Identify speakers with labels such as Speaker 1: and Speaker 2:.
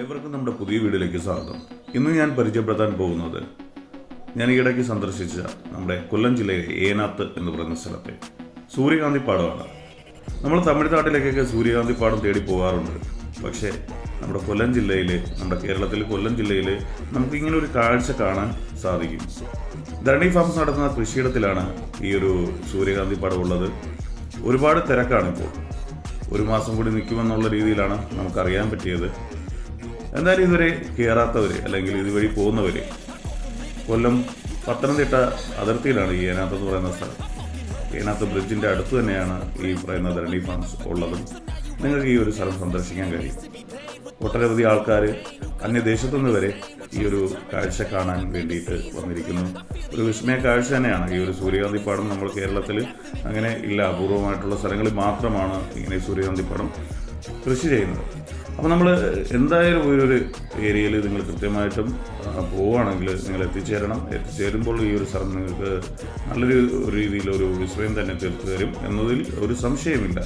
Speaker 1: ഏവർക്കും നമ്മുടെ പുതിയ വീഡിയോയിലേക്ക് സ്വാഗതം. ഇന്ന് ഞാൻ പരിചയപ്പെടുത്താൻ പോകുന്നത് ഞാൻ ഈയിടയ്ക്ക് സന്ദർശിച്ച നമ്മുടെ കൊല്ലം ജില്ലയിലെ ഏനാത്ത് എന്ന് പറയുന്ന സ്ഥലത്തെ സൂര്യകാന്തി പാടമാണ്. നമ്മൾ തമിഴ്നാട്ടിലേക്കൊക്കെ സൂര്യകാന്തി പാടം തേടി പോകാറുണ്ട്. പക്ഷേ നമ്മുടെ കൊല്ലം ജില്ലയിൽ നമ്മുടെ കേരളത്തിൽ കൊല്ലം ജില്ലയിൽ നമുക്ക് ഇങ്ങനെ ഒരു കാഴ്ച കാണാൻ സാധിക്കും. ധരണി ഫാംസ് നടത്തുന്ന കൃഷിയിടത്തിലാണ് ഈ ഒരു സൂര്യകാന്തി പാടം ഉള്ളത്. ഒരുപാട് തിരക്കാണ് ഇപ്പോൾ ഒരു മാസം കൂടി നിൽക്കുമെന്നുള്ള രീതിയിലാണ് നമുക്കറിയാൻ പറ്റിയത്. എന്തായാലും ഇതുവരെ കയറാത്തവർ അല്ലെങ്കിൽ ഇതുവഴി പോകുന്നവര് കൊല്ലം പത്തനംതിട്ട അതിർത്തിയിലാണ് ഈ ഏനാത്ത് എന്ന് പറയുന്ന സ്ഥലം. ഏനാത്ത് ബ്രിഡ്ജിന്റെ അടുത്ത് തന്നെയാണ് ഈ പറയുന്ന ധരണി ഫാംസ് ഉള്ളതും നിങ്ങൾക്ക് ഈ ഒരു സ്ഥലം സന്ദർശിക്കാൻ കഴിയും. ഒട്ടനവധി ആൾക്കാർ അന്യദേശത്തുനിന്ന് വരെ ഈ ഒരു കാഴ്ച കാണാൻ വേണ്ടിയിട്ട് വന്നിരിക്കുന്നു. ഒരു വിസ്മയ കാഴ്ച തന്നെയാണ്. ഈ ഒരു സൂര്യകാന്തി പാടം നമ്മൾ കേരളത്തിൽ അങ്ങനെ ഇല്ല. അപൂർവമായിട്ടുള്ള സ്ഥലങ്ങളിൽ മാത്രമാണ് ഇങ്ങനെ സൂര്യകാന്തി പാടം കൃഷി ചെയ്യുന്നത്. അപ്പോൾ നമ്മൾ എന്തായാലും ഈ ഒരു ഏരിയയിൽ നിങ്ങൾ കൃത്യമായിട്ടും പോവുകയാണെങ്കിൽ നിങ്ങൾ എത്തിച്ചേരണം. എത്തിച്ചേരുമ്പോൾ ഈ ഒരു സ്ഥലം നിങ്ങൾക്ക് നല്ലൊരു രീതിയിലൊരു വിസ്മയം തന്നെ തീർത്തു തരും എന്നതിൽ ഒരു സംശയമില്ല.